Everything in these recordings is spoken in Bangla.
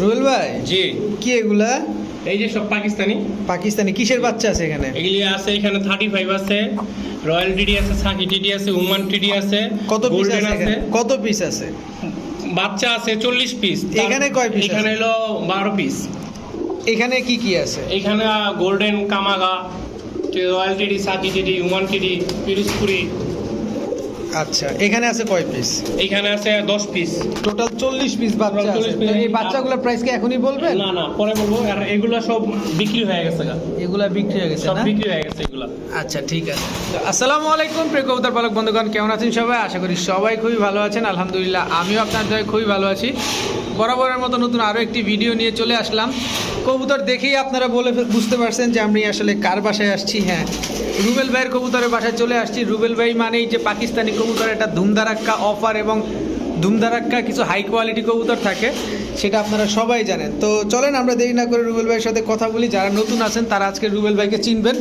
রুবেল ভাই? জি। কি এগুলা? এই যে সব পাকিস্তানি। পাকিস্তানি। কিসের বাচ্চা আছে এখানে? এগুলি আছে এখানে থার্টি ফাইভ আছে রয়্যাল টিডি আছে সাকি টিডি আছে উমান টিডি আছে কত পিস গোল্ডেন আছে কত পিস আছে? বাচ্চা আছে চল্লিশ পিস এখানে কয় পিস এখানে? হলো বারো পিস এখানে কি কি আছে? এখানে গোল্ডেন কামাগা রয়্যাল টিডি সাকি টিডি উমান টিডি পিরিসপুরি আচ্ছা এখানে আছে কয় পিস এখানে আছে দশ পিস টোটাল চল্লিশ পিস বাচ্চা আছে। 40 এই বাচ্চাগুলোর প্রাইস কি এখনই বলবেন? না না পরে বলব। আর এগুলো সব বিক্রি হয়ে গেছে। এগুলা বিক্রি হয়ে গেছে সব বিক্রি হয়ে গেছে এগুলা। আচ্ছা ঠিক আছে। আসসালামু আলাইকুম প্রিয় কবুতর পালক বন্ধুগণ কেমন আছেন সবাই? আশা করি সবাই খুবই ভালো আছেন। আলহামদুলিল্লাহ আমিও আপনার দয়ে খুবই ভালো আছি। বরাবরের মতো নতুন আরও একটি ভিডিও নিয়ে চলে আসলাম। কবুতর দেখেই আপনারা বলে বুঝতে পারছেন যে আমি আসলে কার বাসায় আসছি হ্যাঁ। রুবেল ভাইয়ের কবুতরের বাসায় চলে আসছি। রুবেল ভাই মানেই যে পাকিস্তানি কবুতর একটা ধুমধারাক্কা অফার এবং ধুমধারাক্কা কিছু হাই কোয়ালিটি কবুতর থাকে সেটা আপনারা সবাই জানেন। তো চলেন আমরা দেরি না করে রুবেল ভাইয়ের সাথে কথা বলি। যারা নতুন আছেন তারা আজকে রুবেল ভাইকে চিনবেন।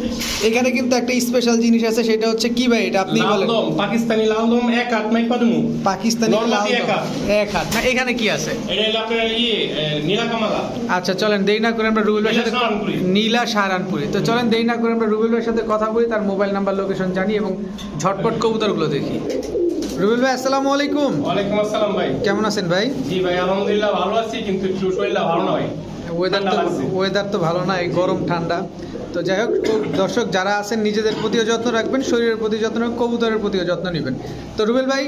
এখানে কিন্তু একটা স্পেশাল জিনিস আছে সেটা হচ্ছে কি ভাই এটা আপনি বলেন। পাকিস্তানি লালদম এক হাত মাইক পাদমু পাকিস্তানি লাল এক দম। হাত। এক হাত। না এখানে কি আছে? এটা হলো আপনার ইয়ে এ, নীলা আচ্ছা চলেন দেরি না করে আমরা রুবেল ভাইয়ের সাথে নীলা সাহারানপুরি। তো চলেন দেরি না করে আমরা রুবেল ভাইয়ের সাথে কথা বলি তার মোবাইল নাম্বার লোকেশন জানি এবং ঝটপট কবুতরগুলো দেখি। রুবেল ভাই আসসালামু আলাইকুম। ওয়ালাইকুম আসসালাম ভাই। কেমন আছেন ভাই? জি ভাই আলহামদুলিল্লাহ ভালো আছি কিন্তু একটু শরীরটা ভালো না ভাই। ওয়েদার তো ওয়েদার তো ভালো না এই গরম ঠান্ডা। তো যাই হোক দর্শক যারা আছেন নিজেদের প্রতিও যত্ন রাখবেন শরীরের প্রতি যত্ন কবুতরের প্রতিও যত্ন নেবেন। তো রুবেল ভাই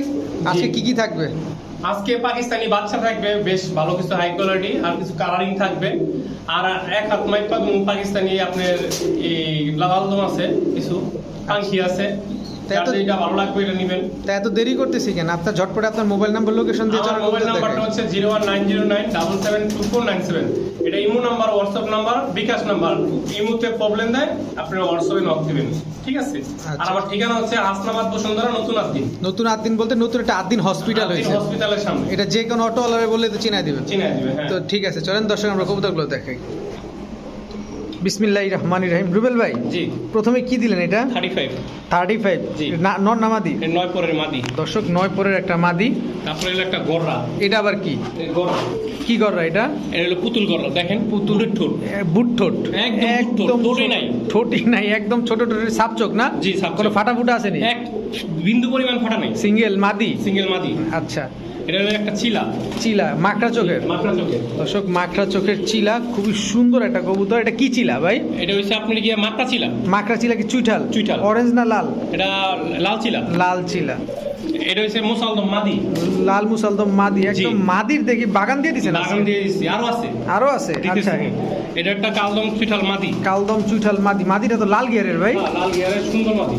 আজকে কি কি থাকবে? আজকে পাকিস্তানি বাচ্চা থাকবে বেশ ভালো কিছু হাই কোয়ালিটি আর কিছু কালারিং থাকবে। আর এক হাত মাইক পাকিস্তানি আপনার এই লালদম আছে কিছু পাখি আছে। ভালো লাগবে এটা নেবেন। তা এত দেরি করতেছি কেন? আপনার ঝটপট আপনার মোবাইল নাম্বার লোকেশন দিয়ে আমার মোবাইল নাম্বারটা হচ্ছে zero one nine zero nine double seven two four nine seven এটা imo number WhatsApp number bKash number. ইমোতে প্রবলেম দেয় আপনারা হোয়াটসঅ্যাপে নক দিবেন। ঠিক আছে? আর আচ্ছা। আমার ঠিকানা হচ্ছে হাসনাবাদ বসুন্ধরা নতুন আদিন নতুন আদিন বলতে নতুন একটা আদিন হসপিটাল হয়েছে। হসপিটালের সামনে। এটা যে কোনো অটোওয়ালারে বললে তো চিনাই দিবেন। দিবে হ্যাঁ। তো ঠিক আছে চলেন দর্শক আমরা কবুতরগুলো দেখাই। বিসমিল্লাহ রহমান রহিম। রুবেল ভাই জি। প্রথমে কি দিলেন এটা? থার্টি ফাইভ থার্টি ফাইভ জি। নন নামাদি নয় পরের মাদি। দর্শক নয় পরের একটা মাদি। তারপরে একটা গররা। এটা আবার কি? গররা। কি গররা এটা? এটা হলো পুতুল গররা। দেখেন পুতুলের ঠোঁট। বুট ঠোঁট। একদম ঠোঁট, ঠোঁটই নাই। ঠোঁটই নাই। একদম ছোট ছোট সাপ চোখ না? জি, সাপ কোনো ফাটা ফুটা আসেনি? এক বিন্দু পরিমাণ ফাটা নেই। সিঙ্গেল মাদি? সিঙ্গেল মাদি। আচ্ছা। এটা হলো একটা চিলা। চিলা মাকড়া চোখের। মাকড়া চোখের। দর্শক মাকড়া চোখের চিলা খুবই সুন্দর একটা কবুতর। এটা কি চিলা ভাই? এটা হচ্ছে আপনার গিয়ে মাকড়া চিলা। মাকড়া চিলা কি চুইঠাল? চুইঠাল। অরেঞ্জ না লাল? এটা লাল চিলা। লাল চিলা। এটা হচ্ছে মুসালদম মাদি। লাল মুসালদম মাদি একদম মাদির দেখি বাগান দিয়ে দিছেন বাগান দিয়ে দিচ্ছি আরও আছে। আরও আছে? আচ্ছা। এটা একটা কালদম চুইঠাল মাদি। কালদম চুইঠাল মাদি। মাদিটা তো লাল গিয়ারের ভাই। হ্যাঁ, লাল গিয়ারের সুন্দর মাদি।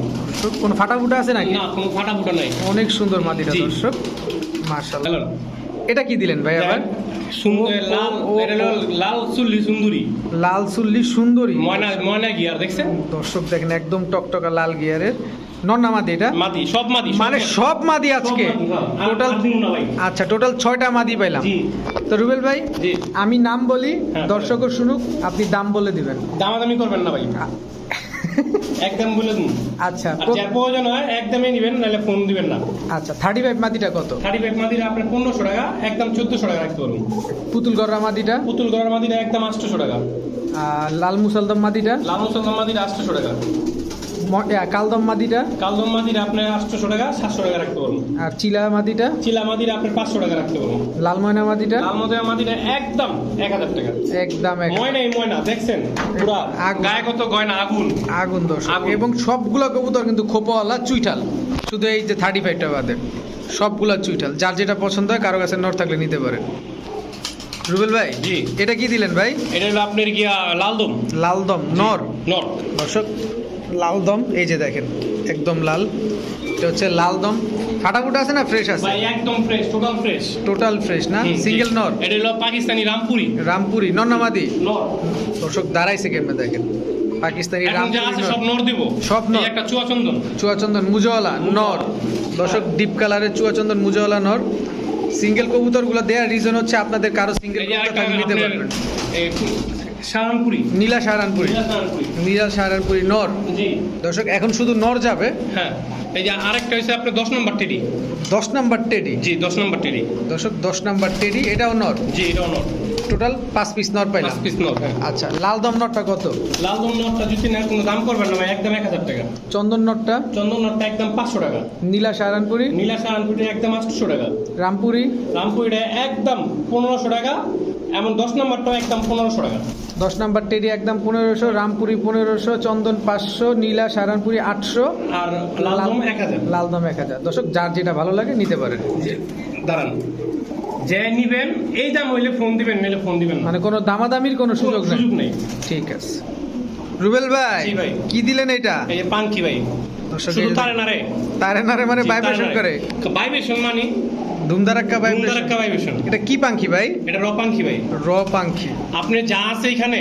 কোনো ফাটা ফুটা আছে নাকি? না কোনো ফাটা ফুটা নাই। অনেক সুন্দর মাদিটা দর্শক। মার্শাল্লাহ এটা কি দিলেন ভাই আবার? লাল ও, এটা হলো লাল চুল্লি সুন্দরী। লাল চুল্লি সুন্দরী। ময়না ময়না গিয়ার দেখছেন? দর্শক দেখেন একদম টকটকা লাল গিয়ারের নন্না মাদি এটা? মাদি সব মাদি মানে সব মাদি আজকে? হ্যাঁ। টোটাল ভাই। আচ্ছা টোটাল ছয়টা মাদি পাইলাম। তো রুবেল ভাই আমি নাম বলি হ্যাঁ, দর্শকও শুনুক আপনি দাম বলে দিবেন। দামাদামি করবেন না ভাই। একদম বলে দিন। আচ্ছা আর যার প্রয়োজন হয় একদমই নিবেন নাহলে ফোন দিবেন না। আচ্ছা থার্টি ফাইভ মাদিটা কত? থার্টি ফাইভ মাদিরা আপনার পনেরোশো টাকা একদম চোদ্দশো টাকা রাখতে পারবেন। পুতুল গড়া মাদিটা পুতুল গড়া মাদিটা একদম আটশোশো টাকা। আর লাল মুসালদম মাদিটা লাল মুসলমান মাদিটা আটশোশো টাকা। কালদম মাদিটা? কালদম মাদিরা আপনার আটশোশো টাকা সাতশো টাকা রাখতে পারবেন। আর চিলা মাদিটা? চিলা মাদিরা আপনার পাঁচশো টাকা রাখতে পারবেন। লাল ময়না মাদিটা? লাল মদিরা মাদিরা একদম এক হাজার টাকা। একদম এক ময়না এই ময়না দেখছেন? পুরা। গায়ে কত গয়না আগুন। আগুন দর্শক। এবং সবগুলো কবুতর কিন্তু খোপাওয়ালা চুইঠাল। শুধু এই যে থার্টি ফাইভটা বাদে। সবগুলা চুইঠাল। যার যেটা পছন্দ হয় কারও কাছে নর থাকলে নিতে পারেন। রুবেল ভাই জি। এটা কি দিলেন ভাই? এটা হলো আপনার গিয়া লালদম। লালদম নর। নর। দর্শক লালদম এই যে দেখেন একদম লাল। এটা হচ্ছে লাল লালদম ফাটাফুটা আছে না ফ্রেশ আছে? ভাই একদম fresh total fresh total fresh না? সিঙ্গেল নর এটা হলো পাকিস্তানি রামপুরি। রামপুরি নন্নামাদি নর। দর্শক দাঁড়াইছে কেমনে দেখেন? পাকিস্তানি রামপুরি সব নর। দিব। সব নর। একটা চুয়াচন্দন। চুয়াচন্দন মুজওয়ালা নর। দর্শক ডিপ কালারের চুয়াচন্দন মুজওয়ালা নর। সিঙ্গেল কবুতরগুলো দেওয়ার রিজন হচ্ছে আপনাদের কারও সিঙ্গেল কবুতর নিতে পারবেন। এই, সাহারানপুরি। নীলা সাহারানপুরি। নীলা সাহারানপুরি। নর। জি। দর্শক এখন শুধু নর যাবে। হ্যাঁ। এই যে আরেকটা হচ্ছে আপনার দশ নম্বর টেডি। দশ নাম্বার টেডি। জি দশ নম্বর টেডি। দর্শক দশ নাম্বার টেডি এটাও নর। জি এটাও নর। টোটাল পাঁচ পিস নর পাইলাম। পাঁচ পিস নট হ্যাঁ। আচ্ছা লাল দম নটটা কত? লাল দম নটটা যদি না কোনো দাম করবেন না একদম এক হাজার টাকা। চন্দন নটটা চন্দন নটটা একদম পাঁচশো টাকা। নীলা সাহারানপুরি? নীলা সাহানপুরিটা একদম আটশো টাকা। রামপুরি? রামপুরিটা একদম পনেরোশো টাকা। এমন দশ নম্বরটাও একদম পনেরোশো টাকা। দশ নাম্বার টেরি একদম পনেরোশো রামপুরি পনেরোশো চন্দন পাঁচশো নীলা সাহারানপুরি আটশো। আর লালদম এক হাজার। লাল দম এক হাজার। দর্শক যার যেটা ভালো লাগে নিতে পারেন। দাঁড়ান। যে নিবেন এই দাম হইলে ফোন দিবেন নিলে ফোন দিবেন মানে কোনো দামাদামির কোনো সুযোগ নেই। সুযোগ নেই। ঠিক আছে। রুবেল ভাই ভাই। কি দিলেন এটা এই পাঙ্কি ভাই। শুধু তারে না রে। তারে নারে মানে ভাইব্রেশন করে। ভাইব্রেশন মানে? ধুমধারাক্কা ভাইব্রেশন ধুমধারাক্কা ভাইব্রেশন এটা কি পাঙ্খি ভাই? এটা র পাঙ্কি ভাই। র পাঙ্খি। আপনি যা আছে এখানে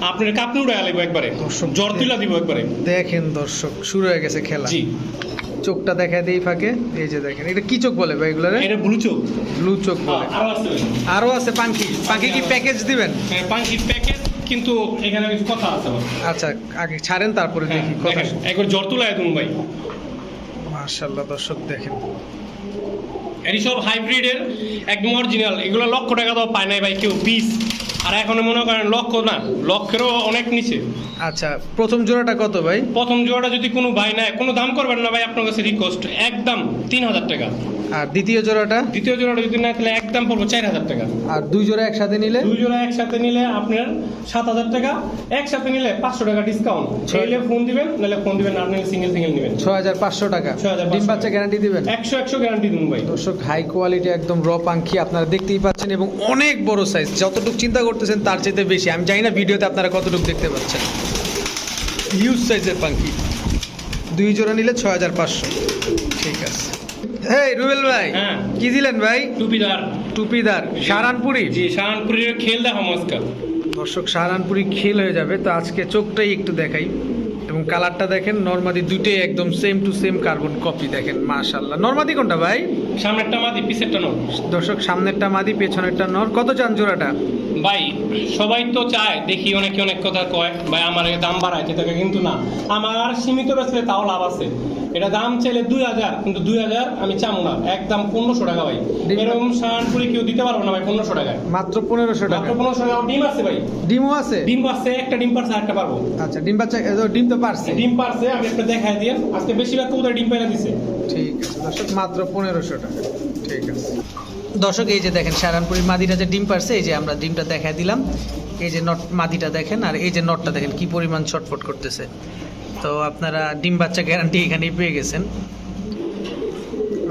আপনার কাপড় উড়ে লাগবে একবারে। দর্শক। জ্বর তুলা দিব একবারে। দেখেন দর্শক শুরু হয়ে গেছে খেলা। জি। চোখটা দেখা দেই ফাঁকে। এই যে দেখেন এটা কি চোখ বলে ভাই এগুলারে? এটা ব্লু চোখ। ব্লু চোখ বলে। আরও আছে আরও আছে পাঙ্খি। পাঙ্খি কি প্যাকেজ দিবেন? হ্যাঁ, প্যাকেজ কিন্তু এখানে কিছু কথা আছে আচ্ছা আগে ছাড়েন তারপরে হ্যাঁ, দেখি কথা। একবার জ্বর তুলা একদম ভাই। মাশাআল্লাহ দর্শক দেখেন। এটি সব হাইব্রিডের একদম অরিজিনাল এগুলো লক্ষ টাকা তো পায় নাই ভাই কেউ পিস আর এখন মনে করেন লক্ষ না লক্ষেরও অনেক নিচে। আচ্ছা প্রথম জোড়াটা কত ভাই? প্রথম জোড়াটা যদি কোনো ভাই নেয় কোনো দাম করবেন না ভাই আপনার কাছে রিকোয়েস্ট একদম তিন হাজার টাকা। আর দ্বিতীয় জোড়াটা? দ্বিতীয় জোড়াটা যদি নেয় তাহলে একদম পড়ব চার হাজার টাকা। আর দুই জোড়া একসাথে নিলে? দুই জোড়া একসাথে নিলে আপনার সাত হাজার টাকা একসাথে নিলে পাঁচশো টাকা ডিসকাউন্ট চাইলে ফোন দিবেন নাহলে ফোন দিবেন না, আপনি সিঙ্গেল সিঙ্গেল নেবেন। ছ হাজার পাঁচশো টাকা। 6,500 ডিম বাচ্চা গ্যারান্টি দিবেন? একশো একশো গ্যারান্টি দিন ভাই। দর্শক হাই কোয়ালিটি একদম র পাঙ্খি আপনারা দেখতেই পাচ্ছেন এবং অনেক বড় সাইজ যতটুকু চিন্তা করতেছেন তার চাইতে বেশি। আমি জানি না ভিডিওতে আপনারা কতটুকু দেখতে পাচ্ছেন। হিউজ সাইজের পাঙ্খি দুই জোড়া নিলে ছ হাজার পাঁচশো। ঠিক আছে। হেই রুবেল ভাই হ্যাঁ। কি দিলেন ভাই? টুপিদার। টুপিদার। সারানপুরি জি শাহপুরের খেল দেখা মস্কার। দর্শক সাহারানপুরি খেল হয়ে যাবে। তো আজকে চোখটাই একটু দেখাই। এবং কালারটা দেখেন নর্মাদি দুটোই একদম same to same carbon copy দেখেন মাশাল্লাহ নর্মাদি কোনটা ভাই? সামনেরটা মাদি পিছেরটা নয় দর্শক সামনেরটা মাদি পেছনেরটা নর। কত চান জোড়াটা? ভাই সবাই তো চায় দেখি অনেকে অনেক কথা কয় ভাই আমার দাম বাড়াইতে থাকে কিন্তু না। আমার সীমিত বেচলে তাও লাভ আছে। এটা দাম চাইলে দুই হাজার কিন্তু দুই হাজার আমি চামো না। একদম পনেরোশো টাকা ভাই। এরকম শাহপুরি কেউ দিতে পারব না ভাই পনেরোশো টাকায়। মাত্র পনেরোশো টাকা? মাত্র পনেরোশো টাকা। ডিম আছে ভাই। ডিমও আছে? ডিম পারছে একটা ডিম পারছে একটা পারব। আচ্ছা ডিম তো ডিম তো পারছে। ডিম পারছে আমি একটা দেখাই দিয়ে আজকে বেশিরভাগ কবুতর ডিম পাইরা দিছে। ঠিক আছে দর্শক মাত্র পনেরোশো টাকা ঠিক আছে। দর্শক এই যে দেখেন সারানপুরীর মাদিটা যে ডিম পারছে এই যে আমরা ডিমটা দেখা দিলাম। এই যে নট মাদিটা দেখেন আর এই যে নটটা দেখেন কি পরিমাণ ছটফট করতেছে। তো আপনারা ডিম বাচ্চা গ্যারান্টি এখানেই পেয়ে গেছেন।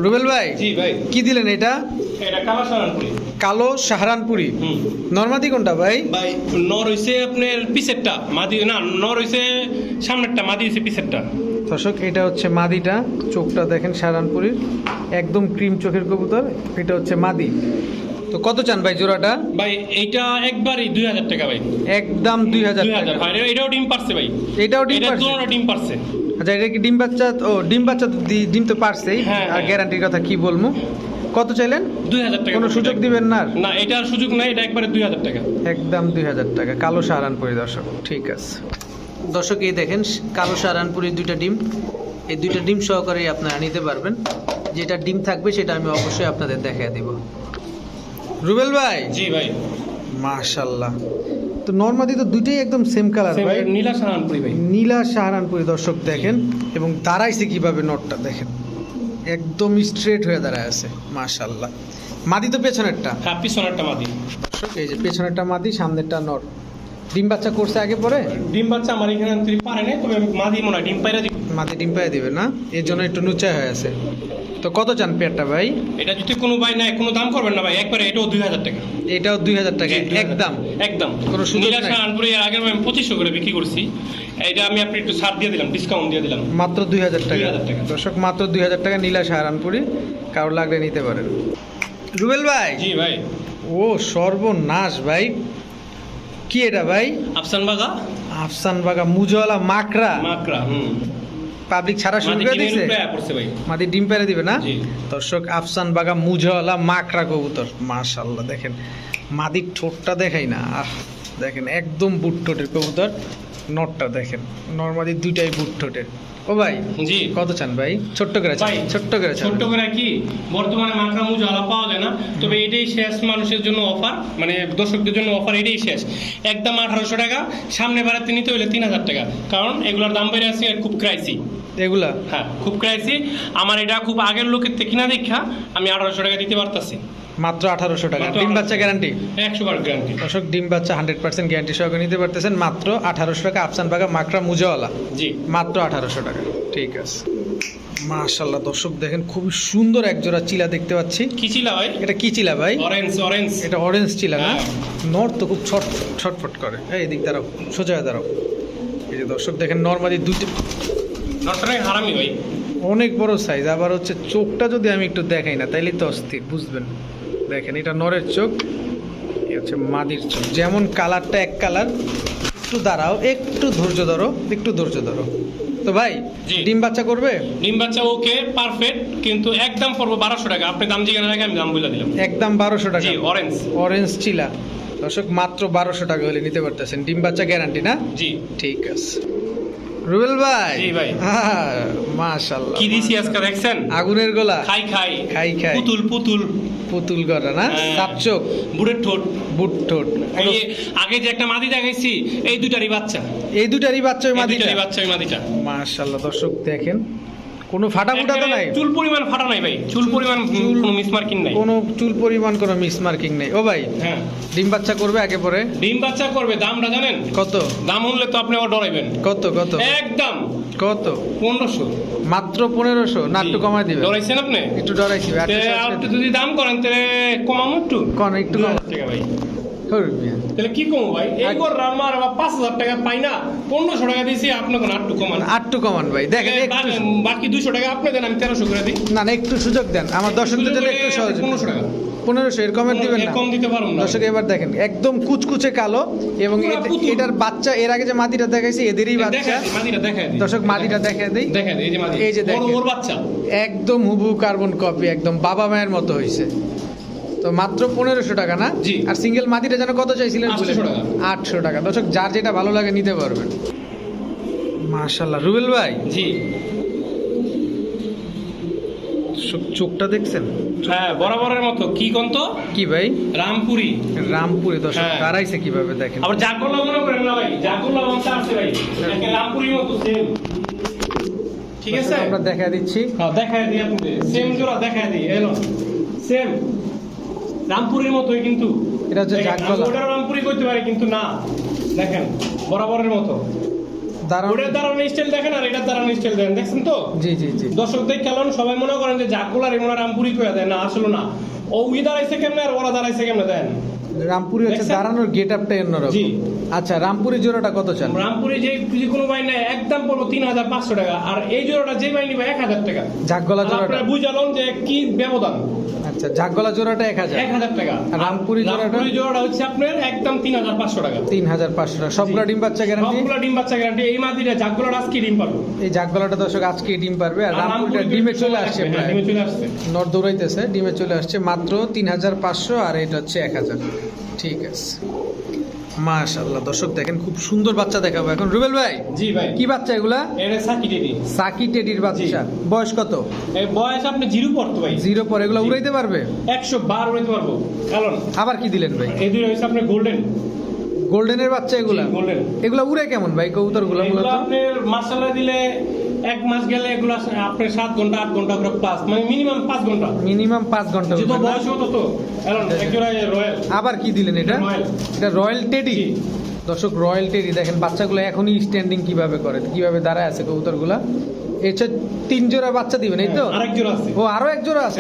রুবেল ভাই জি ভাই। কি দিলেন এটা? এটা কালা সাহারানপুরি? নর্মাদি কোনটা ভাই? ভাই নর হইছে আপনার পিছেরটা মাদি না নর হইছে সামনেরটা মাদি হইছে পিছেরটা দর্শক এটা হচ্ছে মাদিটা চোখটা দেখেন সাহারানপুরির। একদম ক্রিম চোখের কবুতর এটা হচ্ছে মাদি। তো কত চান ভাই জোড়াটা? ভাই এইটা একবারই দুই হাজার টাকা ভাই। একদম দুই হাজার ভাই এটাও ডিম পারছে ভাই। এটাও ডিম এটা পারছে? দুটো ডিম পারছে। আচ্ছা এটা কি ডিম বাচ্চা? ও ডিম বাচ্চা তো ডিম তো পারছেই হ্যাঁ, আর। গ্যারান্টির কথা কি বলব? কত চাইলেন? দুই হাজার টাকা কোনো সুযোগ দিবেন না? না এটার সুযোগ নাই এটা একবারে দুই হাজার টাকা। একদম দুই হাজার টাকা। কালো সাহারানপুরি দর্শক। ঠিক আছে। দর্শক এই দেখেন কালো সাহারানপুরি দুইটা ডিম। এই দুইটা ডিম সহকারেই আপনারা নিতে পারবেন। যেটা ডিম থাকবে সেটা আমি অবশ্যই আপনাদের দেখায় দিব। রুবেল ভাই? জি ভাই। মাশাল্লাহ তো নর্মাদি তো দুইটাই একদম সেম কালার ভাই। নীলা সাহানপুরি ভাই। নীলা সাহারানপুরি দর্শক দেখেন। এবং দাঁড়াইছে কীভাবে নটটা দেখেন। একদম স্ট্রেট হয়ে দাঁড়ায় আছে মাশাল্লাহ মাদি তো পেছনেরটা। হ্যাঁ পিছনেরটা মাদি। এই যে পেছনেরটা মাদি সামনেরটা নর। ডিম বাচ্চা করছে আগে পরে? ডিম বাচ্চা আমার এখানে তুই পারে না তবে মাদি মনে হয় ডিম পাইরা দিবে। মাদি ডিম পাইরা দিবে না? এর জন্য একটু নুচায় হয়ে আছে। তো কত চান পেয়ারটা ভাই? এটা যদি কোনো ভাই নাই কোনো দাম করবেন না ভাই একবারে এটাও দুই হাজার টাকা। এটাও দুই হাজার টাকা জি, 2000 একদম? একদম। কোনো সুযোগ নাই? সাহানপুরি এর আগে আমি পঁচিশশো করে বিক্রি করছি। এটা আমি আপনি একটু ছাড় দিয়ে দিলাম ডিসকাউন্ট দিয়ে দিলাম। মাত্র দুই হাজার টাকা। 2000 টাকা। দর্শক মাত্র দুই হাজার টাকা নীলা সাহারানপুরি কারোর লাগলে নিতে পারেন। রুবেল ভাই? জি ভাই। ও সর্বনাশ ভাই। কি এটা ভাই? আফসান বাগা আফসান বাগা মুজওয়ালা মাকড়া। মাকড়া হুম। পাবলিক ছাড়া শুরু করে দিয়েছে মাদি ডিম পেরে দিবে না। দর্শক আফসান বাগা মুজওয়ালা মাকড়া কবুতর। মাশাল্লাহ দেখেন। মাদির ঠোঁটটা দেখাই না। আহ দেখেন একদম বুট ঠোঁটের কবুতর। নটটা দেখেন। নর্মালি দুইটাই বুট ঠোঁটের। ও ভাই জি। কত চান ভাই? ছোট্ট করে চান ছোট্ট করে চান। ছোট্ট করে কি? বর্তমানে মাকড়া মুজো আলা পাওয়া যায় না। তবে এটাই শেষ মানুষের জন্য অফার মানে দর্শকদের জন্য অফার এটাই শেষ। একদম আঠারোশো টাকা সামনে বাড়াতে নিতে হলে তিন হাজার টাকা। কারণ এগুলোর দাম বেড়ে আছে খুব ক্রাইসি এগুলা? হ্যাঁ খুব ক্রাইসি আমার এটা খুব আগের লোকের থেকে কিনা দেখা আমি আঠারোশো টাকা দিতে পারতাছি। মাত্র আঠারোশো টাকা। ডিম বাচ্চা গ্যারান্টি একশো বার গ্যারান্টি দর্শক ডিম বাচ্চা হান্ড্রেড পার্সেন্ট গ্যারান্টি সহকারে নিতে পারতেছেন মাত্র আঠারোশো টাকা আফসান বাগা মাকড়া মুজাওয়ালা। জি। মাত্র আঠারোশো টাকা। ঠিক আছে। মাশাল্লাহ দর্শক দেখেন খুবই সুন্দর এক জোড়া চিলা দেখতে পাচ্ছি। কি ছিল ভাই? এটা কি চিলা ভাই? অরেঞ্জ অরেঞ্জ এটা অরেঞ্জ চিলা না? হ্যাঁ। নর তো খুব ছট ছটফট করে। এই এদিক দাঁড়াও সোজা হয়ে দাঁড়াও। এই যে দর্শক দেখেন নর্মালি দুইটা নটটাই হারামি ভাই। অনেক বড় সাইজ আবার হচ্ছে চোখটা যদি আমি একটু দেখাই না তাইলে তো অস্থির বুঝবেন। দেখেন এটা নরের চোখ হচ্ছে মাদির চোখ। যেমন কালারটা এক কালার একটু দাঁড়াও একটু ধৈর্য ধরো একটু ধৈর্য ধরো। তো ভাই। ডিম বাচ্চা করবে? ডিম বাচ্চা ওকে পারফেক্ট কিন্তু একদম পড়ব বারোশো টাকা। আপনি দাম জিজ্ঞাসা আগে আমি দাম বলে দিলাম। একদম বারোশো টাকা। জি অরেঞ্জ অরেঞ্জ চিলা। দর্শক মাত্র বারোশো টাকা হলে নিতে পারতেছেন। ডিম বাচ্চা গ্যারান্টি না? জি। ঠিক আছে। রুবেল ভাই। জি ভাই। মাশাল্লাহ কি দিছি আজকে দেখছেন? আগুনের গোলা। খাই খাই। খাই খাই। পুতুল পুতুল। পুতুল গড়া না? হ্যাঁ। সাপ চোখ বুড়ের ঠোঁট। বুট ঠোঁট। এই আগে যে একটা মাদি দেখাইছি এই দুটারই বাচ্চা। এই দুটারই বাচ্চা ওই মাদিটা? বাচ্চা ওই মাদিটা। মাশাল্লাহ দর্শক দেখেন। কোনো ফাটা ফুটা তো নাই? চুল পরিমাণ ফাটা নাই ভাই। চুল পরিমাণ কোনো মিসমার্কিং নাই। কোনো চুল পরিমাণ কোনো মিস মার্কিং নেই। ও ভাই হ্যাঁ। ডিম বাচ্চা করবে আগে পরে? ডিম বাচ্চা করবে দামটা জানেন? কত? দাম হলে তো আপনি আবার ডরাইবেন। কত কত? একদম। কত? পনেরোশো। মাত্র পনেরোশো? না একটু কমাই দিবে ডরাইছেন আপনি? একটু ডরাইছি আর একটু যদি দাম করেন তাহলে কমামো একটু? কন একটু দুই কম হাজার টাকা ভাই। করবি তাহলে কি কমো ভাই? এই কর আমার আবার পাঁচ হাজার টাকা পাই না পনেরোশো টাকা দিয়েছি আটটু কমান। আটটু কমান ভাই দেখেন বাকি দুইশো টাকা আপনি দেন আমি তেরোশো করে দিই। না না একটু সুযোগ দেন আমার দর্শকদের জন্য একটু সহজ পনেরোশো টাকা। পনেরোশো এর দিবেন না। কম দিতে পারব না। দর্শক এবার দেখেন একদম কুচকুচে কালো এবং। এটার বাচ্চা এর আগে যে মাদিটা দেখাইছি এদেরই বাচ্চা। দর্শক মাদিটা দেখা দেই। এই যে দেখেন। একদম হুবু কার্বন কপি একদম বাবা মায়ের মতো হয়েছে তো মাত্র পনেরোশো টাকা না? জি। আর সিঙ্গেল মাদিটা যেন কত চাইছিলেন 800 টাকা। আটশো টাকা। দর্শক যার যেটা ভালো লাগে নিতে পারবেন। মাশাল্লাহ রুবেল ভাই? জি। চোখটা দেখছেন? হ্যাঁ বরাবরের মতো। কি কোন তো কি ভাই? রামপুরি। রামপুরে দর্শক হ্যাঁ। দাঁড়াইছে কীভাবে দেখেন? আবার জাগরলা মনে করেন না ভাই? জাগরলা মনটা আছে ভাই। একে রামপুরির মতো সেম ঠিক আছে? আমরা দেখা দিচ্ছি। হ্যাঁ দেখায় দিই আপনি সেম জোড়া দেখায় দিই। এলো সেম রামপুরের মতোই কিন্তু। এটা হচ্ছে দেখেন, ওটা রামপুরি করতে পারে কিন্তু না। দেখেন বরাবরের মতো। ওটার দাঁড়ানো স্টাইল দেখেন আর এটার দাঁড়ানো স্টাইল দেখেন। দেখছেন তো? জি জি জি। দর্শকদের খেলন সবাই মনে করেন যে জাগুলার এমন রামপুরি করে দেয়। না আসলে না। ও উই দাঁড়াইছে কেমনে আর ওরা দাঁড়াইছে কেমনে দেন? রামপুরি হচ্ছে দাঁড়ানোর গেট আপটা অন্যরকম। আচ্ছা রামপুরি জোড়াটা কত চান? রামপুরে যে যে কোনো বাইন নেয় একদম পড়ব তিন হাজার পাঁচশো টাকা। আর এই জোড়াটা যে বাইন নিবে এক হাজার টাকা। ঝাকগলা জোড়াটা? বুঝালাম যে কি ব্যবধান। আচ্ছা ঝাকগলা জোড়াটা এক হাজার। এক হাজার টাকা। রামপুরি জোড়াটা? জোড়াটা হচ্ছে আপনার একদম তিন হাজার পাঁচশো টাকা। তিন হাজার পাঁচশো টাকা। সবগুলা ডিম বাচ্চা গ্যারান্টি সবগুলো ডিম বাচ্চা গ্যারান্টি এই মাদিটা জাগগুলোর আজকে ডিম পাবো এই ঝাকগলাটা দর্শক আজকে ডিম পারবে। আর রামপুরিটা রামপুরি ডিমে চলে আসছে হ্যাঁ, ডিমে চলে আসছে। নর দৌড়াইতেছে ডিমে চলে আসছে মাত্র তিন হাজার পাঁচশো আর এটা হচ্ছে এক হাজার। ঠিক আছে। মাশাল্লাহ দর্শক দেখেন খুব সুন্দর বাচ্চা দেখাবো এখন। রুবেল ভাই জি ভাই। কি বাচ্চা এগুলা? এটা সাকি দিদি সাকি টেডির বাচ্চা। বয়স কত? এই বয়স আপনি জিরো পড়তো ভাই। জিরো পর এগুলা উড়াইতে পারবে? একশো বার উড়াইতে পারব। কারণ আবার কি দিলেন ভাই? এই দুই হচ্ছে আপনার গোল্ডেন গোল্ডেনের বাচ্চা এগুলা? গোল্ডেন এগুলা উড়ে কেমন ভাই কবুতরগুলা মূলত? আপনার মাসালা দিলে এক মাস গেলে এগুলো আপনার সাত ঘণ্টা আট ঘণ্টা করে প্লাস মানে মিনিমাম পাঁচ ঘণ্টা। মিনিমাম পাঁচ ঘণ্টা যত বয়স হতো তো। রয়্যাল আবার কি দিলেন এটা? এটা রয়্যাল টেডি দর্শক রয়্যাল টেডি দেখেন বাচ্চাগুলো এখনই স্ট্যান্ডিং কীভাবে করে কীভাবে দাঁড়ায় আছে কবুতরগুলা? এসে তিন জোড়া বাচ্চা দিবেন এই তো? আরেক জোড়া আছে। ও আরও এক জোড়া আছে।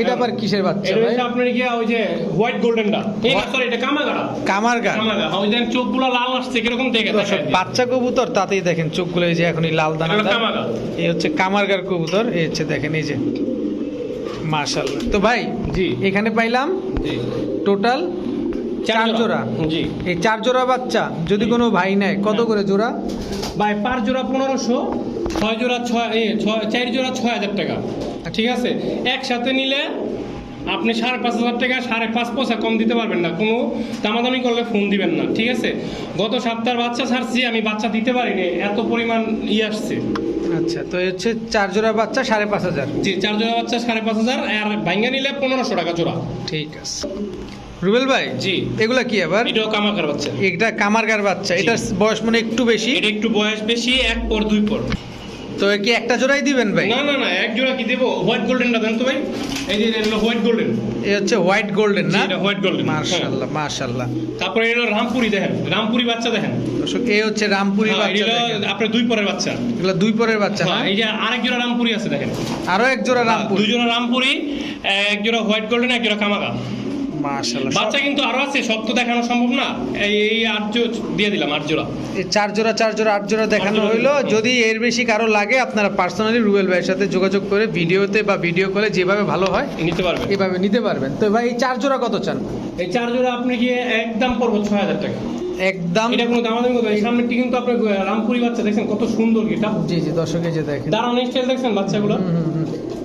এটা আবার কিসের বাচ্চা এটা হচ্ছে আপনার গিয়ে ওই যে হোয়াইট গোল্ডেনটা এই না সরি এটা কামাগাড়া কামার গা কামাগা ওই দেন চোখগুলো লাল আসছে কীরকম দেখে বাচ্চা কবুতর তাতেই দেখেন চোখগুলো এই যে এখনই লাল দানা এটা কামাগা। এই হচ্ছে কামারগার কবুতর এই হচ্ছে দেখেন এই যে। মাশাল্লাহ তো ভাই জি। এখানে পাইলাম জি। টোটাল চার জোড়া? জি। এই চার জোড়া বাচ্চা যদি কোনো ভাই নেয় কত হ্যাঁ। করে জোড়া? ভাই পাঁচ জোড়া পনেরোশো ছয় জোড়া ছয় চার জোড়া ছয় হাজার টাকা। ঠিক আছে? একসাথে নিলে আপনি সাড়ে পাঁচ হাজার টাকা সাড়ে পাঁচ পয়সা কম দিতে পারবেন না। কোনো দামাদামি করলে ফোন দিবেন না। ঠিক আছে? গত সপ্তাহের বাচ্চা ছাড়ছি আমি বাচ্চা দিতে পারিনি এত পরিমাণ ই আসছে। আচ্ছা তো হচ্ছে চার জোড়া বাচ্চা সাড়ে পাঁচ হাজার। জি চার জোড়া বাচ্চা সাড়ে পাঁচ হাজার আর ভাঙ্গা নিলে পনেরোশো টাকা জোড়া। ঠিক আছে। রুবেল ভাই? জি। এগুলা কি আবার? এটাও কামাকার বাচ্চা। এটা কামারগার বাচ্চা। এটার বয়স মানে একটু বেশি? এটা একটু বয়স বেশি এক পর দুই পর। তো কি একটা জোড়াই দিবেন ভাই? না না না এক জোড়া কি দেবো? হোয়াইট গোল্ডেনটা দেন তো ভাই। এই যে হোয়াইট গোল্ডেন। এ হচ্ছে হোয়াইট গোল্ডেন না? এটা হোয়াইট গোল্ডেন। মার্শাল্লাহ মার্শাল্লাহ তারপরে এটা রামপুরি দেখেন। রামপুরি বাচ্চা দেখেন। দর্শক এই হচ্ছে রামপুরি হ্যাঁ, বাচ্চা এটা দেখেন। আপনার দুই পরের বাচ্চা। এগুলো দুই পরের বাচ্চা না? হ্যাঁ, এই যে আরেক জোড়া রামপুরি আছে দেখেন। আরও এক জোড়া রামপুর। দুই জোড়া রামপুরি এক জোড়া হোয়াইট গোল্ডেন এক জোড়া কামাগা বাচ্চা কিন্তু আরও আছে সব তো দেখানো সম্ভব না? এই আট দিয়ে দিলাম আট জোড়া। এই চার জোড়া চার জোড়া আট জোড়া দেখানো হইল। যদি এর বেশি কারও লাগে আপনারা পার্সোনালি রুবেল ভাইয়ের সাথে যোগাযোগ করে ভিডিওতে বা ভিডিও কলে যেভাবে ভালো হয় নিতে পারবেন। এভাবে নিতে পারবেন। তো ভাই এই চার জোড়া কত চান? এই চার জোড়া আপনি গিয়ে একদম পড়ব ছয় হাজার টাকা। একদম এটা কোনো দামাদামি করবেন এই সামনেরটি কিন্তু আপনার রামপুরি বাচ্চা দেখছেন? কত সুন্দর এটা জি জি দর্শক এই যে দেখেন। দাঁড়ানো স্টাইল দেখছেন বাচ্চাগুলো।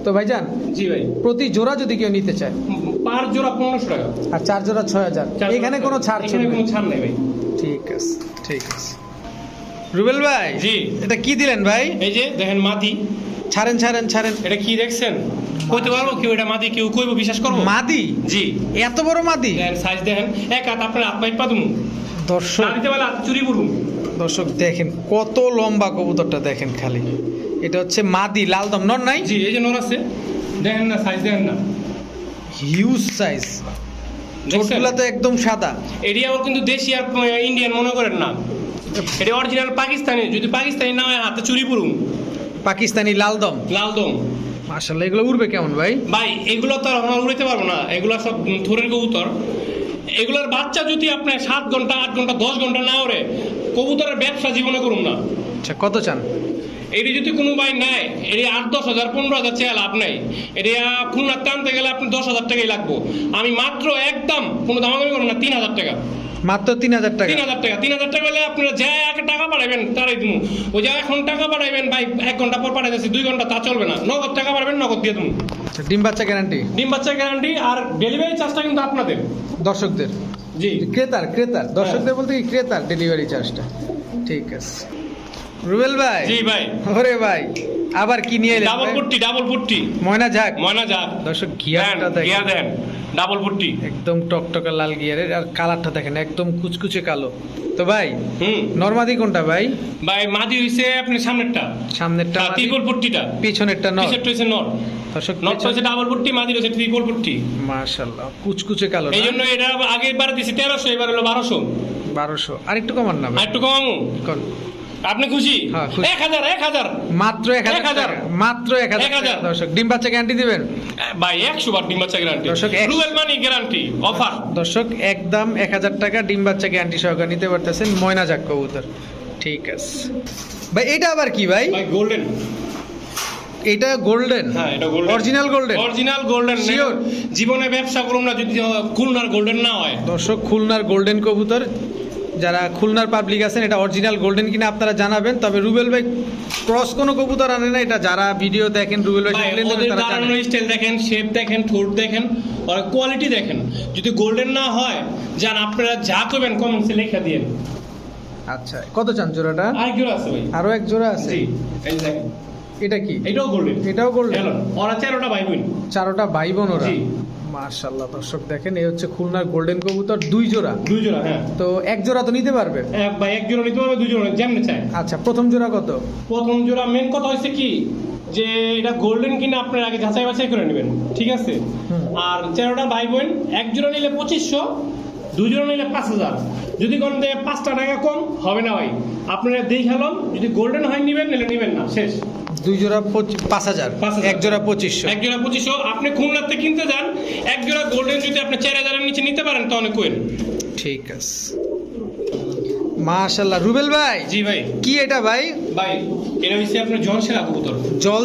তো ভাইজান? জি ভাই। প্রতি জোড়া যদি কেউ নিতে চায়? পার জোড়া পনেরোশো টাকা। আর চার জোড়া ছয় হাজার। এখানে কোনো ছাড় এখানে কোনো ছাড় নেই ভাই। ঠিক আছে ঠিক আছে। রুবেল ভাই জি। এটা কি দিলেন ভাই? এই যে দেখেন মাদি। ছাড়েন ছাড়েন ছাড়েন। এটা কি দেখছেন? কইতে পারব? কেউ এটা মাদি কেউ কইবো বিশ্বাস করব? মাদি? জি। এত বড় মাদি? দেখেন সাইজ দেখেন। এক হাত আপনার হাত পাতুম দর্শক দিতে পারলে চুরি করুন দর্শক দেখেন কত লম্বা কবুতরটা দেখেন খালি। এটা হচ্ছে মাদি লালদম নর নাই? জি এই যে নোর আছে। দেখেন না সাইজ দেখেন না। হিউজ সাইজ দেখছেন ঠোঁটগুলা তো একদম সাদা। এটি আবার কিন্তু দেশি আর ইন্ডিয়ান মনে করেন না। এটা অরিজিনাল পাকিস্তানি যদি পাকিস্তানি না হয় হাতে চুরি পড়ুন পাকিস্তানি লালদম লাল দম। মাশাল্লাহ এগুলো উড়বে কেমন ভাই? ভাই এগুলো তো আর আমরা উড়াইতে পারব না। এগুলো সব থোরের কবুতর। এগুলোর বাচ্চা যদি আপনি সাত ঘণ্টা আট ঘণ্টা দশ ঘণ্টা না ওরে কবুতরের ব্যবসা জীবনে করুন না। আচ্ছা কত চান? এটি যদি কোনো ভাই নেয় এটি আট দশ হাজার পনেরো হাজার চেয়ে লাভ নেই। এটি খুলনা টানতে গেলে আপনি দশ হাজার টাকাই লাগবো। আমি মাত্র একদম কোনো দামাদামি করব না তিন হাজার টাকা। মাত্র তিন হাজার টাকা? তিন হাজার টাকা তিন হাজার টাকা হলে আপনারা যা এক টাকা পাঠাবেন তারাই দিব ওই যা এখন টাকা পাঠাবেন ভাই এক ঘণ্টা পর পাঠাইতেছি দুই ঘণ্টা তা চলবে না। নগদ টাকা পাঠাবেন নগদ দিয়ে দেবো আচ্ছা, ডিম বাচ্চা গ্যারান্টি ডিম বাচ্চার গ্যারান্টি আর ডেলিভারি চার্জটা কিন্তু আপনাদের। দর্শকদের? জি। ক্রেতার ক্রেতার। দর্শকদের বলতে কি ক্রেতার ডেলিভারি চার্জটা ঠিক আছে। রুবেল ভাই? জি ভাই। ওরে ভাই আবার কি নিয়ে এলেন ডাবল? পুট্টি ডাবল পুট্টি। ময়না ঝাক ময়না যাক। দর্শক গিয়ারটা গিয়া দেখেন। দেন। ডাবল পুট্টি। একদম টকটকা লাল গিয়ারের আর কালারটা দেখেন একদম কুচকুচে কালো। তো ভাই হুম। নর্মাদি কোনটা ভাই? ভাই মাদি হইছে আপনি সামনেরটা। সামনেরটা হ্যাঁ, ত্রিপল পুট্টিটা। পিছনেরটা নর পিছেরটা হইছে নর দর্শক নট হইছে ডাবল পুট্টি মাদি হইছে ত্রিপল পুট্টি। মাশাল্লাহ কুচকুচে কালো এই জন্য এটা আগে বার দিছি তেরোশো এবার হলো বারোশো। বারোশো। আর একটু কমান না আর ভাই। একটু কম কোন? আপনি খুশি? হ্যাঁ, এক হাজার এক হাজার। মাত্র এক হাজার। মাত্র এক হাজার দর্শক ডিম বাচ্চা গ্যারান্টি দিবেন? ভাই একশো বার ডিম বাচ্চা গ্যারান্টি দর্শক, এক- মানি গ্যারান্টি অফার দর্শক একদম এক হাজার টাকা ডিম বাচ্চা গ্যারান্টি সহকারে নিতে পারতেছেন ময়না যাক কবুতর। ঠিক আছে। ভাই এটা আবার কি ভাই? গোল্ডেন এটা গোল্ডেন হ্যাঁ এটা golden original golden original golden Sure? জীবনে ব্যবসা করুন না যদি খুলনার গোল্ডেন না হয়। দর্শক খুলনার গোল্ডেন কবুতর যারা খুলনার পাবলিক আছেন এটা অরিজিনাল গোল্ডেন কিনা আপনারা জানাবেন তবে রুবেল ভাই ক্রস কোনো কবুতর আনে না এটা যারা ভিডিও দেখেন রুবেল ভাই স্টাইল দেখেন শেপ দেখেন ঠোঁট দেখেন আর কোয়ালিটি দেখেন। যদি গোল্ডেন না হয় যান আপনারা যা করবেন কমেন্টসে লেখা দিয়ে আচ্ছা কত চান জোড়াটা? আর কি আছে ভাই। আরও এক জোড়া আছে? জি এই দেখেন। এটা কি? এটাও গোল্ডেন এটাও গোল্ডেন ওরা চারোটা ভাই বোন। চারোটা ভাই বোন ওরা? জি। মার্শাল্লাহ দর্শক দেখেন এই হচ্ছে খুলনার গোল্ডেন কবুতর দুই জোড়া। দুই জোড়া হ্যাঁ। তো এক জোড়া তো নিতে পারবে? ভাই এক জোড়া নিতে পারবে দুই জোড়া যেমনি চায় আচ্ছা প্রথম জোড়া কত? প্রথম জোড়া মেন কথা হচ্ছে কি যে এটা গোল্ডেন কিনা আপনার আগে যাচাই বাছাই করে নেবেন ঠিক আছে। আর তেরোটা ভাই বোন এক জোড়া নিলে পঁচিশশো দুই জোড়া নিলে পাঁচ হাজার। যদি কোন পাঁচটা টাকা কম হবে না ভাই। আপনারা দেখালাম যদি গোল্ডেন হয় নিবেন নিলে নিবেন না শেষ। দুই জোড়া পঁচি- হাজার। এক জোড়া পঁচিশশো। এক জোড়া পঁচিশশো। আপনি খুলনাতে কিনতে যান এক জোড়া গোল্ডেন যদি আপনি চার হাজারের নিচে নিতে পারেন তাহলে কোয়েন ঠিক আছে। মাশাল্লাহ রুবেল ভাই জি ভাই। কি এটা ভাই? ভাই। এটা হচ্ছে আপনার জনসেরা কবুতর। জন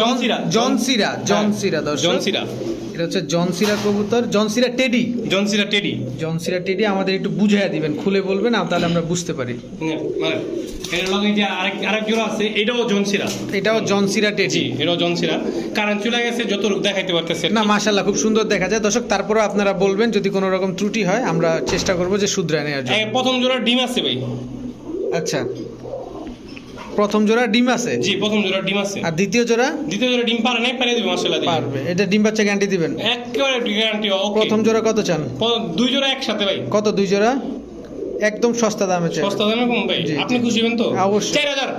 জনসিরা। জনসিরা হ্যাঁ, জনসিরা দর্শক। জনসিরা এটা হচ্ছে জনসিরা কবুতর জনসিরা টেডি। জনসিরা টেডি। জনসিরা টেডি আমাদের একটু বুঝাইয়া দিবেন খুলে বলবেন তাহলে আমরা বুঝতে পারি। মানে এটার লগে যে আরেক জোড়া আছে এটাও জনসিরা এটাও জনসিরা টেডি। এটাও জনসিরা কারণ চলে গেছে যত লোক দেখাইতে পারতেছে। না মাশাল্লাহ খুব সুন্দর দেখা যায়। দর্শক তারপরে আপনারা বলবেন যদি কোনো রকম ত্রুটি হয় আমরা চেষ্টা করব যে শুধরায় নেওয়ার জন্য। প্রথম জোড়া ডিম আছে ভাই। আচ্ছা। প্রথম জোড়া ডিম আছে? জি প্রথম জোড়া ডিম আছে। আর দ্বিতীয় জোড়া? দ্বিতীয় জোড়া ডিম পারে নাই পারে দিবে দিয়ে পারবে। এটা ডিম বাচ্চা গ্যারান্টি দিবেন। একেবারে গ্যারান্টি ওকে প্রথম জোড়া কত চান? দুই জোড়া একসাথে ভাই। কত দুই জোড়া? একদম সস্তা দামে চাই। সস্তা দামে কম ভাই। আপনি খুশি হবেন তো? অবশ্যই। চার হাজার।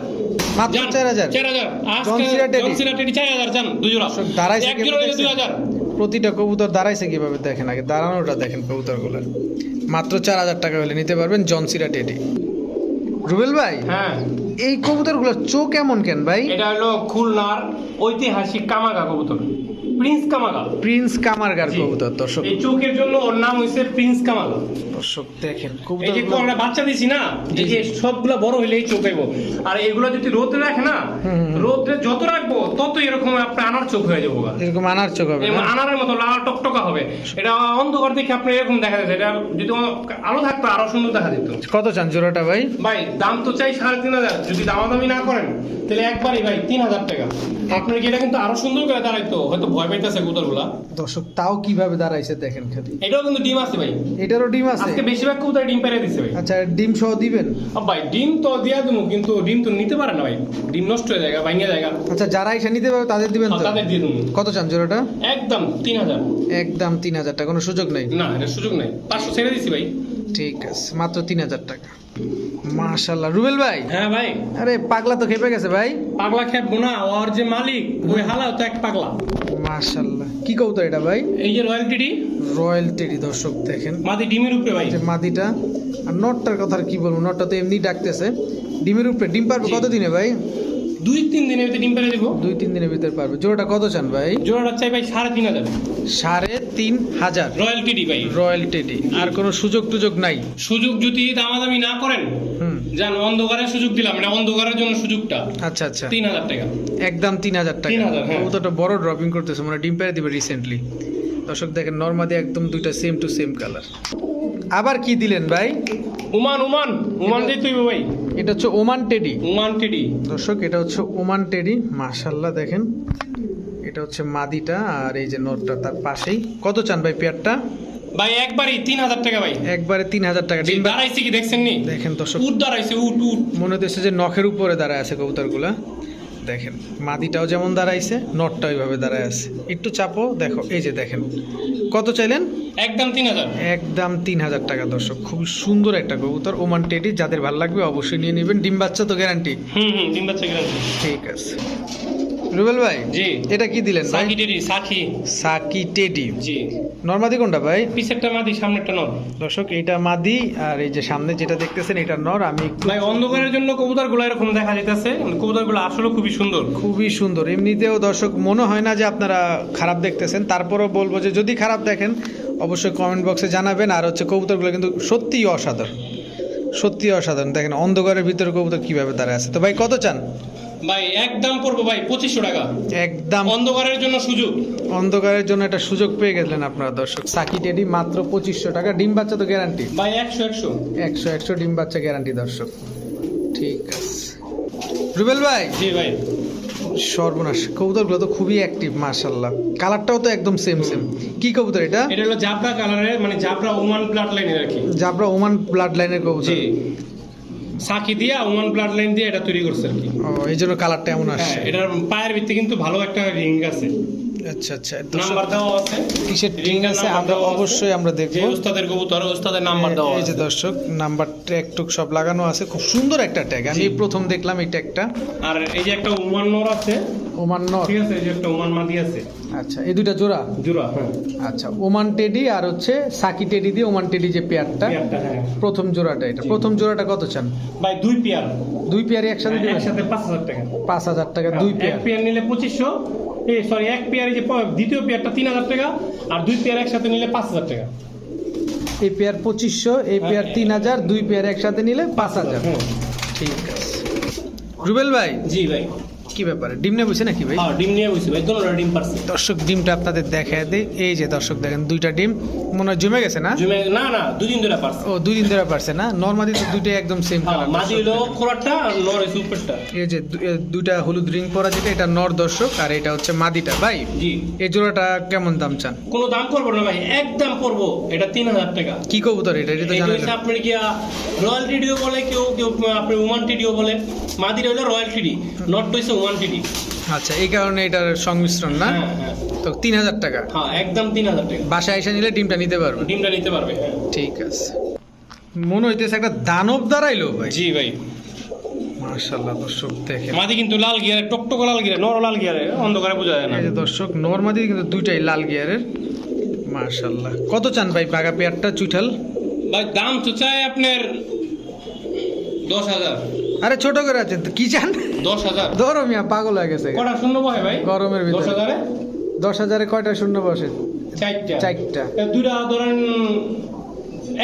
মাত্র যান, চার হাজার। চার হাজার। আজকে জনসিরা টেডি। জনসিরা টেডি চার হাজার যান দুই জোড়া। দাঁড়াইছে এক জোড়া হইলে দেখছেন? দুই হাজার। প্রতিটা কবুতর দাঁড়াইছে কীভাবে দেখেন? আগে দাঁড়ানোটা দেখেন কবুতরগুলো। মাত্র চার হাজার টাকা হলে নিতে পারবেন জনসিরা টেডি রুবেল ভাই? হ্যাঁ। এই কবুতরগুলোর চোখ কেমন কেন ভাই? এটা হলো খুলনার ঐতিহাসিক কামাগা কবুতর। প্রিন্স প্রিন্স কামারগার কবুতর দর্শক। এই চোখের জন্য ওর নাম হয়েছে প্রিন্স দর্শক দেখেন এই যে আমরা বাচ্চা দিছি না এই যে সবগুলা বড় হইলে এই চোখ আর এগুলো যদি রোদে রাখে না। রোদে যত রাখব তত এরকম আপনার আনার চোখ হয়ে যাব এরকম আনার চোখ হবে আনারের মতো লাল টকটকা হবে। এটা অন্ধকার দেখে আপনি এরকম দেখা যাচ্ছে। এটা যদি আলো থাকতো আরও সুন্দর দেখা যেত। কত চান জোড়াটা ভাই? ভাই দাম তো চাই সাড়ে তিন হাজার। যদি দামাদামি না করেন তাহলে একবারই ভাই তিন হাজার টাকা। আপনার কি এটা কিন্তু আরও সুন্দর করে দাঁড়াইতো? হয়তো ভয় পাইতেছে গুলা। দর্শক তাও কীভাবে দাঁড়াইছে দেখেন খালি এটাও কিন্তু ডিম আছে ভাই। এটারও ডিম আছে? আজকে বেশিরভাগ কবুতর ডিম পেরে দিছে ভাই। আচ্ছা ডিম সহ দিবেন ভাই ডিম তো দিয়া দেবো কিন্তু ডিম তো নিতে পারে না ভাই। ডিম নষ্ট হয়ে যায় ভাঙিয়ে যায় আচ্ছা যারা এসে নিতে পারবে তাদের দিবেন তো? তাদের দিয়ে দেবো কত চান জোড়াটা? একদম তিন হাজার। একদম তিন হাজার টাকা কোনো সুযোগ নেই? না এটা সুযোগ নাই। পাঁচশো ছেড়ে দিছি ভাই। ঠিক আছে মাত্র তিন হাজার টাকা। মাশাল্লাহ রুবেল ভাই? হ্যাঁ ভাই। আরে পাগলা তো খেপে গেছে ভাই। পাগলা খেপবো না ওর যে মালিক ওই হালা তো এক পাগলা। মাশাল্লাহ কি কবুতর এটা ভাই? এই যে রয়্যাল টিডি। রয়্যাল টিডি দর্শক দেখেন। মাদি ডিমের উপরে ভাই। যে মাদিটা। আর নটটার কথা আর কি বলব নটটা তো এমনি ডাকতেছে। ডিমের উপরে ডিম পারবে কতদিনে কত দিনে ভাই? দুই তিন দিনের ভিতরে ডিম পেরে দেবো। দুই তিন দিনের ভিতরে পারবে। জোড়াটা কত চান ভাই? জোড়াটা চাই ভাই সাড়ে তিন হাজার। সাড়ে তিন হাজার। রয়্যালটি ভাই। রয়্যাল টেডি আর কোনো সুযোগ টুযোগ নাই? সুযোগ যদি দামাদামি না করেন জান অন্ধকারের সুযোগ দিলাম। এটা অন্ধকারের জন্য সুযোগটা। আচ্ছা আচ্ছা। তিন হাজার টাকা। একদম তিন হাজার টাকা। 3,000 হ্যাঁ। কবুতরটা বড় ড্রপিং করতেছে মানে ডিম পেরে দিবে রিসেন্টলি দর্শক দেখেন নর্মাদি একদম দুইটা সেম টু সেম কালার আবার কি দিলেন ভাই? উমান উমান। উমান দিয়ে তুই ভাই। এটা হচ্ছে ওমান টেডি। Oman teddy. দর্শক এটা হচ্ছে ওমান টেডি। মাশাল্লাহ দেখেন। এটা হচ্ছে মাদিটা আর এই যে নোটটা তার পাশেই। কত চান ভাই পেয়ারটা? ভাই একবারই তিন হাজার টাকা ভাই। একবারে তিন হাজার টাকা। ডিম দাঁড়াইছে কি দেখছেন নি? দেখেন দর্শক। উট দাঁড়াইছে উঠ উঠ মনে হচ্ছে যে নখের উপরে দাঁড়ায় আছে কবুতরগুলা। দেখেন মাদিটাও যেমন দাঁড়াইছে নটটা ওইভাবে দাঁড়ায় আছে। একটু চাপো দেখো এই যে দেখেন। কত চাইলেন? একদম তিন হাজার। একদম তিন হাজার টাকা দর্শক। খুব সুন্দর একটা কবুতর ওমান টেডি যাদের ভালো লাগবে অবশ্যই নিয়ে নেবেন। ডিম বাচ্চা তো গ্যারান্টি হুম হুম ডিম বাচ্চা গ্যারান্টি ঠিক আছে। রুবেল ভাই জি। এটা কি দিলেন ভাই? সাকি টেডি সাকি। সাকি টেডি। জি। নর্মাদি কোনটা ভাই? পিছেরটা মাদি সামনেরটা নর। দর্শক এটা মাদি আর এই যে সামনে যেটা দেখতেছেন এটা নর। আমি ভাই অন্ধকারের জন্য কবুতরগুলো এরকম দেখা যাইতেছে। কবুতরগুলো আসলে খুবই সুন্দর। খুবই সুন্দর। এমনিতেও দর্শক মনে হয় না যে আপনারা খারাপ দেখতেছেন। তারপরেও বলব যে যদি খারাপ দেখেন অবশ্যই কমেন্ট বক্সে জানাবেন। আর হচ্ছে কবুতরগুলো কিন্তু সত্যিই অসাধারণ। সত্যি অসাধারণ। দেখেন অন্ধকারের ভিতরে কবুতর কীভাবে দাঁড়ায় আছে। তো ভাই কত চান? ভাই একদম পড়ব ভাই পঁচিশশো টাকা। একদম অন্ধকারের জন্য সুযোগ। অন্ধকারের জন্য একটা সুযোগ পেয়ে গেলেন আপনারা দর্শক। সাকি টেডি মাত্র পঁচিশশো টাকা ডিম বাচ্চা তো গ্যারান্টি ভাই একশো একশো। একশো একশো ডিম বাচ্চা গ্যারান্টি দর্শক। ঠিক আছে। রুবেল ভাই। জি ভাই। সর্বনাশ কবুতরগুলো তো খুবই অ্যাক্টিভ মার্শাল্লাহ কালারটাও তো একদম সেম সেম কি কবুতর এটা? এটা হলো জাবরা কালারের মানে জাবরা ওমান ব্লাড লাইনের আর কি। জাবরা ওমান ব্লাড লাইনের কবুতর। সাকি দিয়া ওমান ব্লাড লাইন দিয়ে এটা তৈরি করছে আর কি। ও এই জন্য কালারটা এমন হ্যাঁ আসছে এটার পায়ের ভিত্তি কিন্তু ভালো একটা রিং আছে। আচ্ছা আচ্ছা। নাম্বার দেওয়া আছে। কিসের রিং আছে? আমরা অবশ্যই আমরা দেখব। ওস্তাদের কবুতর ওস্তাদের নাম্বার দেওয়া এই যে দর্শক নাম্বার ট্যাগ টুক সব লাগানো আছে। খুব সুন্দর একটা ট্যাগ আমি প্রথম দেখলাম এই ট্যাগটা আর এই যে একটা ওমান নর আছে ওমান নর। ঠিক আছে এই যে একটা ওমান মাদি আছে। আচ্ছা এই দুইটা জোড়া? জোড়া হ্যাঁ। আচ্ছা ওমান টেডি আর হচ্ছে সাকি টেডি দিয়ে ওমান টেডি যে পেয়ারটা পেয়ারটা, হ্যাঁ। প্রথম জোড়াটা এটা। প্রথম জোড়াটা কত চান? ভাই দুই পেয়ার। দুই পেয়ারই একসাথে দিবেন? একসাথে পাঁচ হাজার টাকা। পাঁচ হাজার টাকা দুই এক পেয়ার। পেয়ার নিলে পঁচিশশো। এই সরি এক পেয়ার যে দ্বিতীয় পেয়ারটা তিন হাজার টাকা আর দুই পেয়ার একসাথে নিলে পাঁচ হাজার টাকা। এই পেয়ার পঁচিশশো এই পেয়ার তিন হাজার দুই পেয়ার একসাথে নিলে পাঁচ হাজার। ঠিক আছে। রুবেল ভাই? জি ভাই। কি ব্যাপারে? ডিম নিয়ে বসে নাকি ভাই? হ্যাঁ ডিম নিয়ে বসি ভাই দুটো ডিম পারছে। দর্শক ডিমটা আপনাদের দেখায় দিই। এই যে দর্শক দেখেন দুইটা ডিম। মনে হয় জমে গেছে না? জমে না না দুদিন ধরে পারছে। ও দুই দিন ধরে পারছে না? নর্মালি তো দুইটাই একদম সেম হ্যাঁ কালার মাদি হলো খোরাটা আর নর হইছে উপরটা। এই যে দুইটা হলুদ রিং পরা যেটা এটা নর দর্শক আর এটা হচ্ছে মাদিটা ভাই? জি। এই জোড়াটা কেমন দাম চান? কোনো দাম করব না ভাই একদম করব। এটা তিন হাজার টাকা। কি কবুতর এটা? এটা তো জানেন আপনার কি রয়্যাল টিডিও বলে কেউ কেউ আপনি ওমান টিডিও বলে। মাদির হইল রয়্যাল টিডি নট হইছে টিডি আচ্ছা এই কারণে এটার সংমিশ্রণ না? হ্যাঁ হ্যাঁ। তো তিন হাজার টাকা? হ্যাঁ একদম তিন হাজার টাকা। বাসায় এসে নিলে ডিমটা নিতে পারবে? ডিমটা নিতে পারবে হ্যাঁ। ঠিক আছে। মনে হইতেছে একটা দানব দাঁড়াইলো ভাই। জি ভাই। মার্শাল্লাহ দর্শক দেখে মাদি কিন্তু লাল গিয়ারে টকটক লাল গিয়ারে নর লাল গিয়ারে অন্ধকারে বোঝা যায় না। এই যে দর্শক নর্মাদি কিন্তু দুইটাই লাল গিয়ারের। মার্শাল্লাহ কত চান ভাই বাগা পেয়ারটা চুইঠাল ভাই দাম তো চাই আপনার দশ হাজার। আরে ছোট করে আছেন তো কি চান? দশ হাজার? ধরো মিয়া পাগল হয়ে গেছে। কটা শূন্য বহে ভাই? গরমের ভিতরে। দশ হাজারে? দশ হাজারে কয়টা শূন্য বসে? চারটা। চারটা। দুইটা ধরেন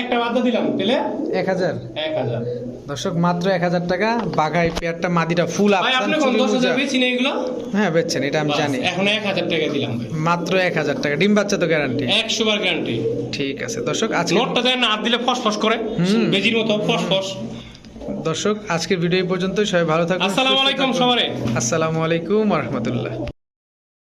একটা বাদ দিলাম তাহলে? এক হাজার। এক হাজার। দর্শক মাত্র এক হাজার টাকা। বাঘাই পেয়ারটা মাদিটা ফুল হ্যাঁ বেচছেন এটা আমি জানি। এখন এক হাজার টাকা দিলাম মাত্র এক হাজার টাকা। ডিম বাচ্চা তো গ্যারান্টি একশো বার গ্যারান্টি ঠিক আছে দর্শক আজকে নোটটা দেন না হাত দিলে ফস ফস করে। বেজির মতো ফস ফস দর্শক আজকের ভিডিও পর্যন্ত সবাই ভালো থাকুন আসসালামু আলাইকুম সবাই আসসালামু আলাইকুম রহমতুল্লাহ।